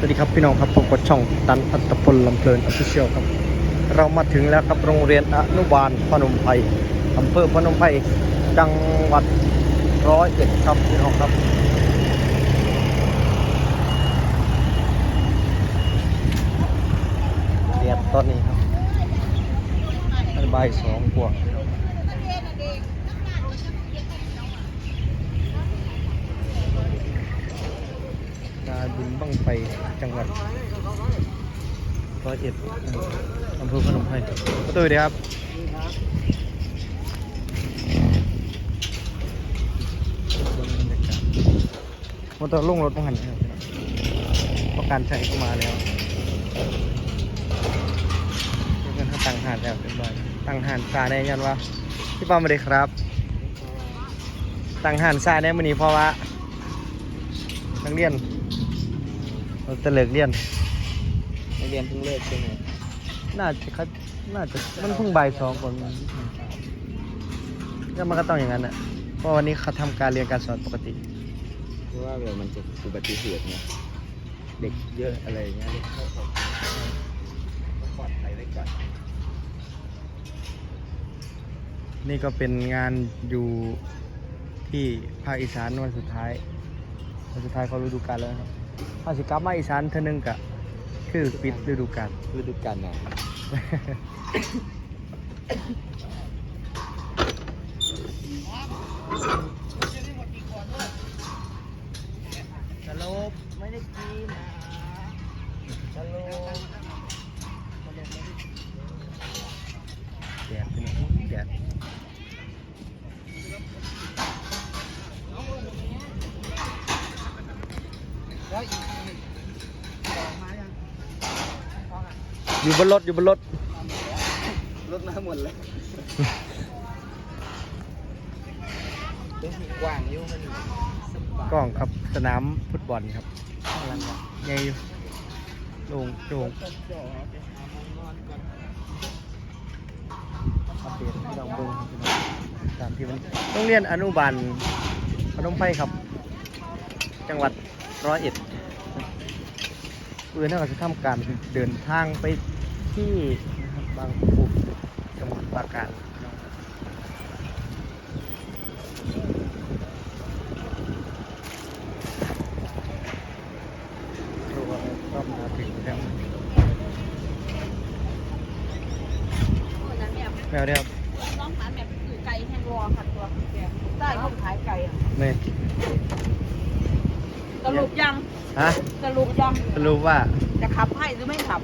สวัสดีครับพี่น้องครับผมกดช่องตันอัตพลลำเพลินออฟฟิเชียลครับ เรามาถึงแล้วครับโรงเรียนอนุบาลพนมไพรอำเภอพนมไพรจังหวัดร้อยเอ็ดครับพี่น้องครับเรียนตอนนี้ครับอันบ่ายสองกว่า การบินบังไฟจังหวัดร้อยเอ็ดอำเภอพนมไพรประตูดีครับมอเตอร์ลงรถต้องหันครับเพราะการใช้เข้ามาแล้วเงินเขาตั้งหานแล้วเรียบร้อยตั้งหานซาได้ยันวะพี่ปามาเลยครับ ตั้งหานซาได้มื่อนี้เพราะว่านักเรียน เราจะเลิกเรียน นักเรียนเพิ่งเลิกใช่ไหมน่าจะเขาน่าจะมันเพิ่งบ่ายสองคนก็มันก็ต้องอย่างนั้นแหละเพราะวันนี้เขาทำการเรียนการสอนปกติ เพราะว่าเดี๋ยวมันจะอุบัติเหตุไงเด็กเยอะอะไรอย่างเงี้ยเด็กเข้าออกต้องปลอดภัยไว้ก่อน นี่ก็เป็นงานอยู่ที่ภาคอีสานวันสุดท้ายวันสุดท้ายเขาฤดูกาลแล้วครับ ภาคสิกลับมาอีสานเท่านึงกะคือปิดฤดูกาลฤดูกาลหนาว สลบไม่ได้กินสลบแดดเป็นแดด อยู่บนรถอยู่บนรถ รถมาหมดเลยเป็นกว้างอยู่มันสบายกล้องครับสนามฟุตบอลครับกำลังไงอยู่โล่งโล่งอัปเดตให้เราเบิ่งครับพี่น้องตามที่มันโรงเรียนอนุบาลพนมไพรครับ จังหวัดร้อยเอ็ดเพื่อนเราจะทำการเดินทางไป ที่นะครับบางปูจังหวัดปราการตัวก็มาถึงแล้วแมวเนี่ยครับน้องหาแบบคือไก่แห้งรอค่ะตัวแกได้คนขายไก่อะนี่สรุปยัง ฮะ สรุปยัง สรุปว่า จะขับให้หรือไม่ขับ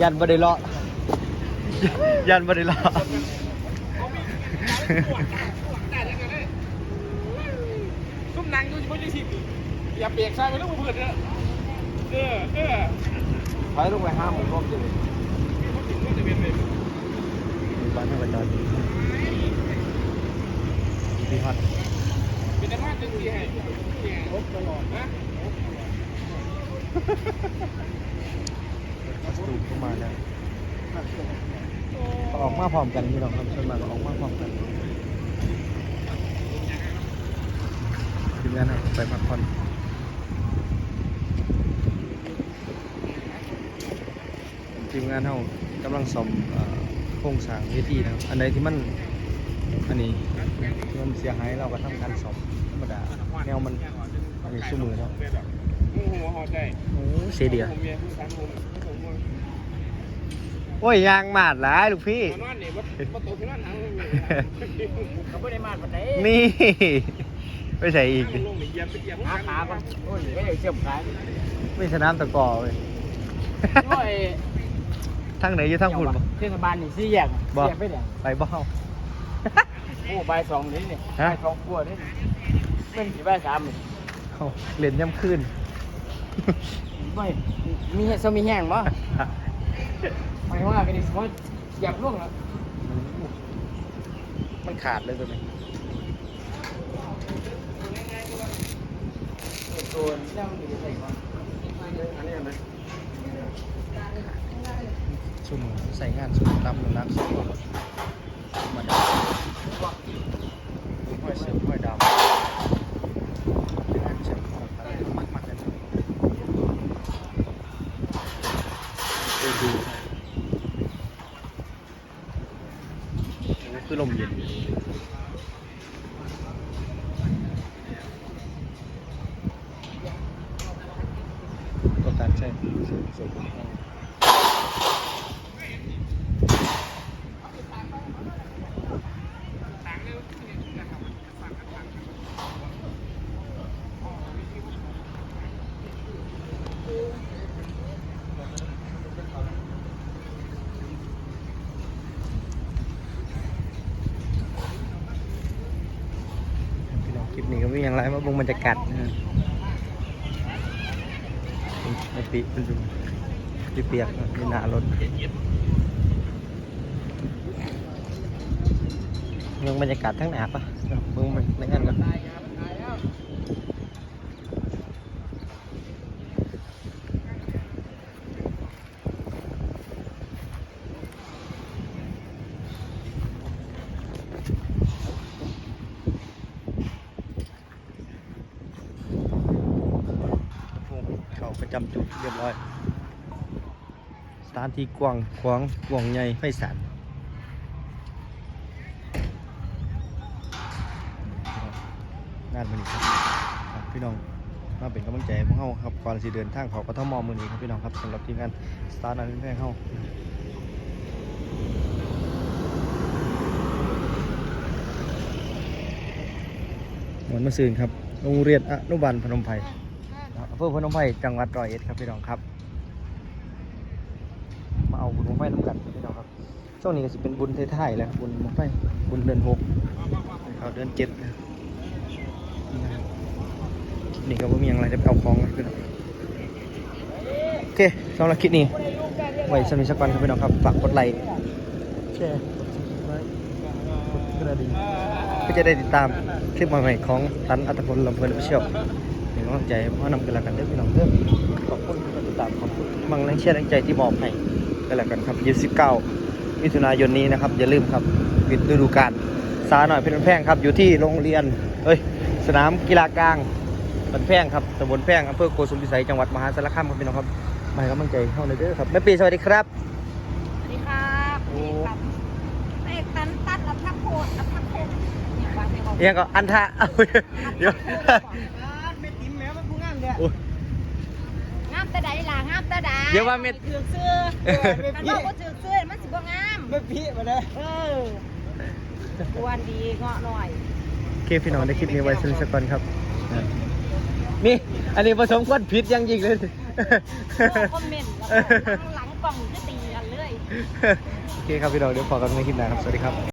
ยันบไดิเลาะยันบไดิเลาะตุ้มนังดูเขาจะสิอย่าเปียกใส่ไปแล้วกูเพื่อนเด้อเออเออถอยลงไปห้ามผมก็จะเขาถึงก็จะเป็นเลยบ้านให้ประจอยพี่ฮอต เป็นธรรมะตึงดีให้รบตลอดนะคอสตูมเข้ามาแล้วออกมาพร้อมกันพี่น้องครับส่วนมากออกมาพร้อมกันทีมงานครับไปพักผ่อนทีมงานเรากำลังซ่อมโครงสร้างเวทีนะครับ อันใดที่มันอันนี้ที่มันเสียหายเราก็ทำการซ่อม รรมดา แนวมันอันนี้สู้มือแล้วแบบมูหัวหอใจโอ้เสียเดียผมเมียผู้สังผมผมว่าโอ้ยยางมาดหลายลูกพี่นอนนี่ว่าว่าโตขึ้นนอนหนังเลยเขาไม่ได้มาวันไหนนี่ไปใส่อีกดิลงนี่เหยียบไปเหยียบขาขาปะโอ้ยไม่ได้เชื่อมขายไม่สนามตะกอเว้ยโอ้ยทั้งไหนอยู่ทั้งคุณบ่เทศบาลนี่สี่แยกบ่แยกไปไหนไปบ่เฮาโอ้ใบสองนี่นี่ฮะใบสองกลัวนี่ เป็นสี่ใบสามนี่เฮาเล่นย่ำคืนไม่มีสมีแห้งมั้หมายว่ากันดิสมมติเหยียบล่วงแล้วมันขาดเลยตัวนี้ตัวนี่มันมีอะไรบ้างอันนี้ไหมแขสุ่มใส่งานสุ่มตำนักสุ่มมาดามห้อยเสือห้อยดำงานเชือกของอะไรมัดมัดกันไปดูโอ้ คือลมเย็น ก็การใช้เสือเสือพี่น้องคลิปนี้ ก็ไม่มีอย่างมาเบุงบรรยากาศนะฮะไอปีมันดูเปียกๆในหน้ารถเมืองบรรยากาศทั้งหนาปะเมืองมันในงานกันเขาประ จำจุดเรียบร้อย สถานที่กว้างขวางกว้างใหญ่ไพศาลงานมันนี้ครับพี่น้องมาเป็นกำลังใจพวกเราครับก่อนสิเดินทางเขากทมมือนี้ครับพี่น้องครับสำหรับทีมงานสตาร์นันแพงเข้าวันมาซืนครับ โรงเรียนอนุบาลพนมไพร ภอพนมไพรจังหวัดร้อยเอ็ดครับพี่น้องครับ มาเอาบุญบังไฟน้ำกันพี่น้องครับช่วงนี้ก็จะเป็นบุญไทยๆแล้วบุญบังไฟบุญเดือนหกเขาเดือนเจ็ดนี่ก็ว่มีอย่างไรจะไปเอาของนะพี่น้องโอเคสำหรับคลิปนี้ไว้สมิสักวันครับพี่น้องครับฝากกดไลค์แชร์กดกระดิ่งเพื่อจะได้ติดตามคลิปใหม่ๆของตันอัตพลลำเพลินเชี่ยวำลังใจให้พ่อนำกันแล้วกันเด้อพี่น้องเด้อขอบคุณที่ติดตามขอบคุณทุกกำลังเชียร์แรงใจที่มอบให้ก็แล้วกันครับ 29มิถุนายนนี้นะครับ อย่าลืมครับปิดฤดูกาลสาหน่อยเพชรแพงครับ อยู่ที่โรงเรียนเอ้ยสนามกีฬากลางบันแพงครับตำบลแพงอำเภอโกสุมพิสัยจังหวัดมหาสารคามครับพี่น้องครับมาให้กำลังใจเข้าเลยเด้อครับแม่ปีสวัสดีครับสวัสดีครับโอ้เอกตันตันอัพักโคตรอัพักโคตรเนี่ยวางในห้องเอียังก็อันทะเอาเดี๋ยว ไม่ติ้มแม้มันผู้งามเลย โอ้ย งามแต่ใดล่ะงามแต่ใด เดี๋ยวว่าเม็ด ถือกเสื้อมันบอกว่าถือกเสื้อมันสิบ่งาม ไม่พี่มาเลย เออควรดีเงาะหน่อย โอเคพี่น้องได้คลิปนี้ไว้สนิทสักก่อนครับนะนี่ อันนี้ผสมควนผิดอยังยิงเลย คอมเมนต์แล้วก็หลังกล่องก็ตีกันเลย โอเคครับพี่น้องเดี๋ยวพอกันในคลิปหน้าครับ สวัสดีครับ